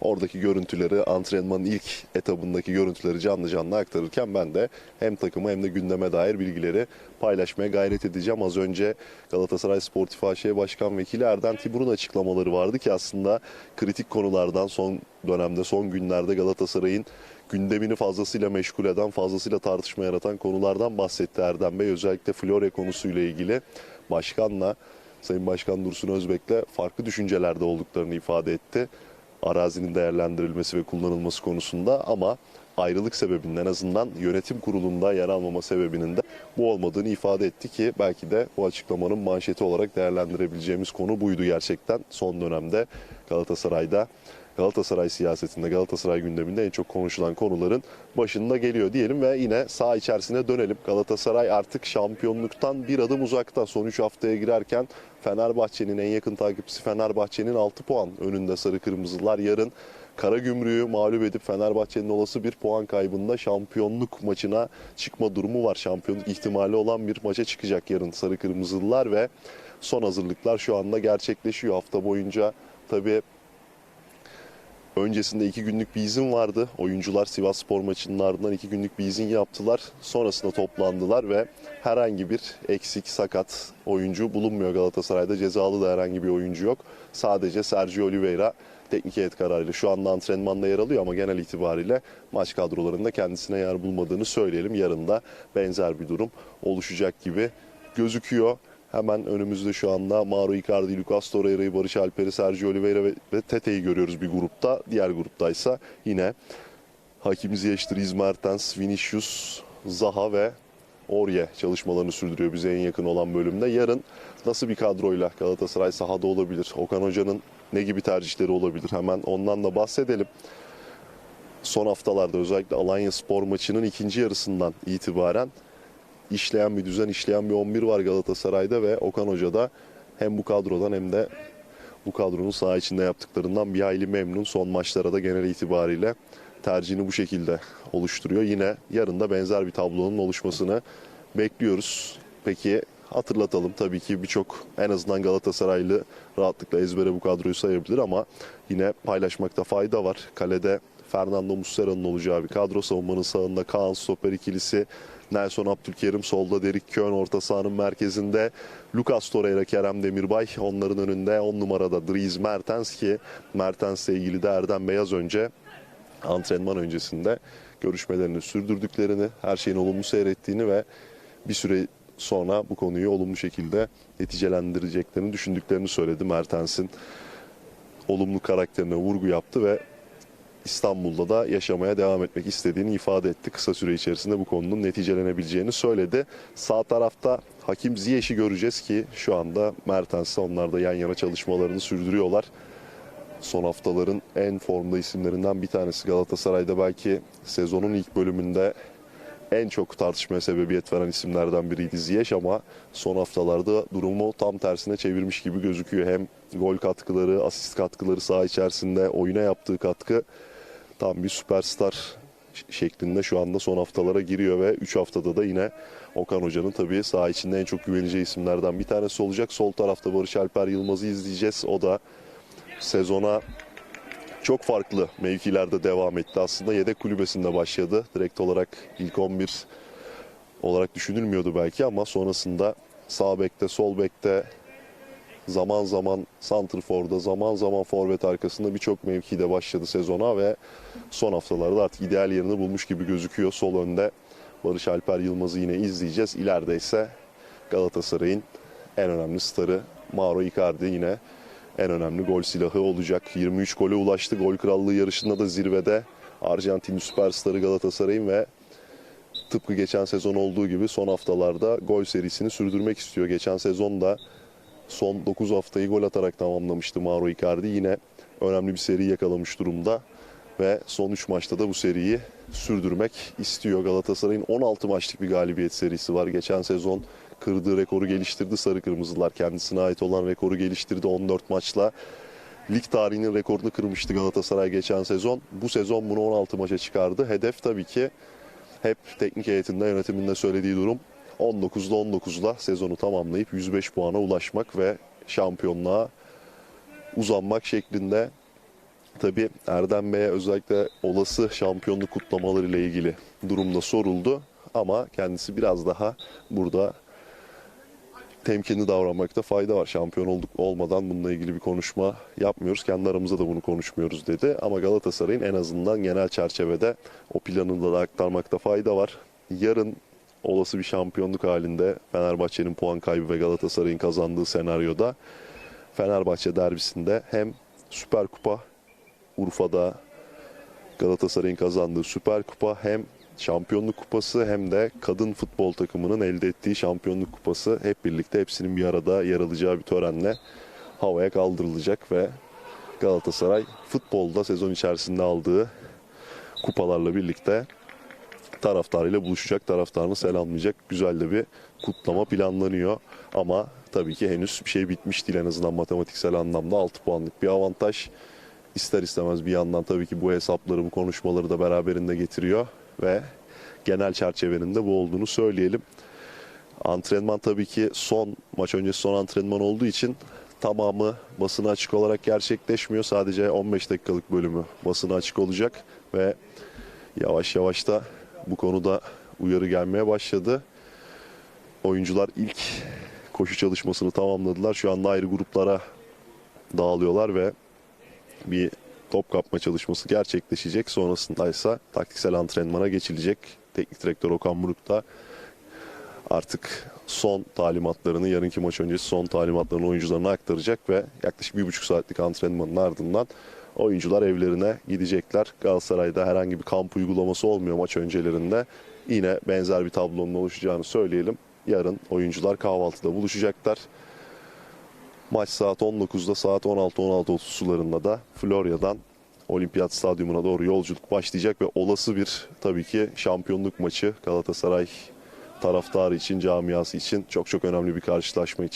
oradaki görüntüleri, antrenmanın ilk etabındaki görüntüleri canlı canlı aktarırken ben de hem takıma hem de gündeme dair bilgileri paylaşmaya gayret edeceğim. Az önce Galatasaray Sportif AŞ Başkan Vekili Erden Timur'un açıklamaları vardı ki aslında kritik konulardan son dönemde, son günlerde Galatasaray'ın gündemini fazlasıyla meşgul eden, fazlasıyla tartışma yaratan konulardan bahsetti Erdem Bey. Özellikle Florya konusuyla ilgili başkanla, Sayın Başkan Dursun Özbek'le farklı düşüncelerde olduklarını ifade etti. Arazinin değerlendirilmesi ve kullanılması konusunda ama ayrılık sebebinin en azından yönetim kurulunda yer almama sebebinin de bu olmadığını ifade etti ki belki de bu açıklamanın manşeti olarak değerlendirebileceğimiz konu buydu gerçekten son dönemde Galatasaray'da. Galatasaray siyasetinde, Galatasaray gündeminde en çok konuşulan konuların başında geliyor diyelim ve yine saha içerisine dönelim. Galatasaray artık şampiyonluktan bir adım uzakta. Son 3 haftaya girerken Fenerbahçe'nin en yakın takipçisi Fenerbahçe'nin 6 puan önünde Sarı Kırmızılar. Yarın Karagümrük'ü mağlup edip Fenerbahçe'nin olası bir puan kaybında şampiyonluk maçına çıkma durumu var. Şampiyonluk ihtimali olan bir maça çıkacak yarın Sarı Kırmızılılar ve son hazırlıklar şu anda gerçekleşiyor. Hafta boyunca tabii Öncesinde iki günlük bir izin vardı. Oyuncular Sivas Spor maçının ardından iki günlük bir izin yaptılar. Sonrasında toplandılar ve herhangi bir eksik, sakat oyuncu bulunmuyor Galatasaray'da. Cezalı da herhangi bir oyuncu yok. Sadece Sergio Oliveira teknik heyet kararıyla şu anda antrenmanda yer alıyor ama genel itibariyle maç kadrolarında kendisine yer bulmadığını söyleyelim. Yarın da benzer bir durum oluşacak gibi gözüküyor. Hemen önümüzde şu anda Mauro Icardi, Lucas Torreira'yı, Barış Alper'i, Sergio Oliveira ve, ve Tete'yi görüyoruz bir grupta. Diğer gruptaysa yine Hakim Ziyech, Dries Mertens, Vinicius, Zaha ve Orye çalışmalarını sürdürüyor bize en yakın olan bölümde. Yarın nasıl bir kadroyla Galatasaray sahada olabilir? Okan Hoca'nın ne gibi tercihleri olabilir? Hemen ondan da bahsedelim. Son haftalarda özellikle Alanya Spor maçının ikinci yarısından itibaren işleyen bir düzen, işleyen bir 11 var Galatasaray'da ve Okan Hoca da hem bu kadrodan hem de bu kadronun saha içinde yaptıklarından bir hayli memnun. Son maçlara da genel itibariyle tercihini bu şekilde oluşturuyor. Yine yarın da benzer bir tablonun oluşmasını bekliyoruz. Peki hatırlatalım tabii ki birçok en azından Galatasaraylı rahatlıkla ezbere bu kadroyu sayabilir ama yine paylaşmakta fayda var. Kalede Fernando Muslera'nın olacağı bir kadro. Savunmanın sağında Kaan Stoper ikilisi, Nelson Abdülkerim solda, Derik Kön orta sahanın merkezinde, Lucas Torreira, Kerem Demirbay onların önünde 10 numarada Dries Mertens ki Mertens'le ilgili de Erdem Beyaz önce antrenman öncesinde görüşmelerini sürdürdüklerini, her şeyin olumlu seyrettiğini ve bir süre sonra bu konuyu olumlu şekilde neticelendireceklerini düşündüklerini söyledi. Mertens'in olumlu karakterine vurgu yaptı ve İstanbul'da da yaşamaya devam etmek istediğini ifade etti. Kısa süre içerisinde bu konunun neticelenebileceğini söyledi. Sağ tarafta Hakim Ziyech'i göreceğiz ki şu anda Mertens'le onlar da yan yana çalışmalarını sürdürüyorlar. Son haftaların en formda isimlerinden bir tanesi Galatasaray'da belki sezonun ilk bölümünde en çok tartışmaya sebebiyet veren isimlerden biriydi Ziyech ama son haftalarda durumu tam tersine çevirmiş gibi gözüküyor. Hem gol katkıları, asist katkıları saha içerisinde oyuna yaptığı katkı tam bir süperstar şeklinde şu anda son haftalara giriyor ve 3 haftada da yine Okan Hoca'nın tabii saha içinde en çok güveneceği isimlerden bir tanesi olacak. Sol tarafta Barış Alper Yılmaz'ı izleyeceğiz. O da sezona çok farklı mevkilerde devam etti. Aslında yedek kulübesinde başladı. Direkt olarak ilk 11 olarak düşünülmüyordu belki ama sonrasında sağ bekte, sol bekte zaman zaman santrforda, zaman zaman forvet arkasında birçok mevkide başladı sezona ve son haftalarda artık ideal yerini bulmuş gibi gözüküyor. Sol önde Barış Alper Yılmaz'ı yine izleyeceğiz. İleride ise Galatasaray'ın en önemli starı Mauro Icardi yine en önemli gol silahı olacak. 23 gole ulaştı. Gol krallığı yarışında da zirvede. Arjantin süperstarı Galatasaray'ın ve tıpkı geçen sezon olduğu gibi son haftalarda gol serisini sürdürmek istiyor. Geçen sezon da son 9 haftayı gol atarak tamamlamıştı Mauro Icardi. Yine önemli bir seri yakalamış durumda ve son 3 maçta da bu seriyi sürdürmek istiyor. Galatasaray'ın 16 maçlık bir galibiyet serisi var. Geçen sezon kırdığı rekoru geliştirdi Sarı Kırmızılar. Kendisine ait olan rekoru geliştirdi 14 maçla. Lig tarihinin rekorunu kırmıştı Galatasaray geçen sezon. Bu sezon bunu 16 maça çıkardı. Hedef tabii ki hep teknik heyetinde yönetiminde söylediği durum 19'da 19'la sezonu tamamlayıp 105 puana ulaşmak ve şampiyonluğa uzanmak şeklinde Tabii Erdem Bey'e özellikle olası şampiyonluk kutlamaları ile ilgili durumda soruldu. Ama kendisi biraz daha burada temkinli davranmakta fayda var. Şampiyon olduk olmadan bununla ilgili bir konuşma yapmıyoruz. Kendi aramızda da bunu konuşmuyoruz dedi. Ama Galatasaray'ın en azından genel çerçevede o planını da aktarmakta fayda var. Yarın olası bir şampiyonluk halinde Fenerbahçe'nin puan kaybı ve Galatasaray'ın kazandığı senaryoda Fenerbahçe derbisinde hem Süper Kupa Urfa'da Galatasaray'ın kazandığı Süper Kupa hem Şampiyonluk Kupası hem de kadın futbol takımının elde ettiği Şampiyonluk Kupası hep birlikte hepsinin bir arada yer alacağı bir törenle havaya kaldırılacak ve Galatasaray futbolda sezon içerisinde aldığı kupalarla birlikte taraftarıyla buluşacak, taraftarını selamlayacak güzel de bir kutlama planlanıyor. Ama tabii ki henüz bir şey bitmiş değil en azından matematiksel anlamda 6 puanlık bir avantaj. İster istemez bir yandan tabii ki bu hesapları, bu konuşmaları da beraberinde getiriyor ve genel çerçevenin de bu olduğunu söyleyelim. Antrenman tabii ki son maç öncesi son antrenman olduğu için tamamı basına açık olarak gerçekleşmiyor. Sadece 15 dakikalık bölümü basına açık olacak ve yavaş yavaş da bu konuda uyarı gelmeye başladı. Oyuncular ilk koşu çalışmasını tamamladılar. Şu anda ayrı gruplara dağılıyorlar ve bir top kapma çalışması gerçekleşecek. Sonrasında ise taktiksel antrenmana geçilecek. Teknik direktör Okan Buruk da artık son talimatlarını, yarınki maç öncesi son talimatlarını oyuncularına aktaracak ve yaklaşık bir buçuk saatlik antrenmanın ardından oyuncular evlerine gidecekler. Galatasaray'da herhangi bir kamp uygulaması olmuyor maç öncelerinde. Yine benzer bir tablonun oluşacağını söyleyelim. Yarın oyuncular kahvaltıda buluşacaklar. Maç saat 19'da saat 16-16.30 sularında da Florya'dan Olimpiyat Stadyumuna doğru yolculuk başlayacak ve olası bir tabii ki şampiyonluk maçı Galatasaray taraftarı için, camiası için çok çok önemli bir karşılaşma için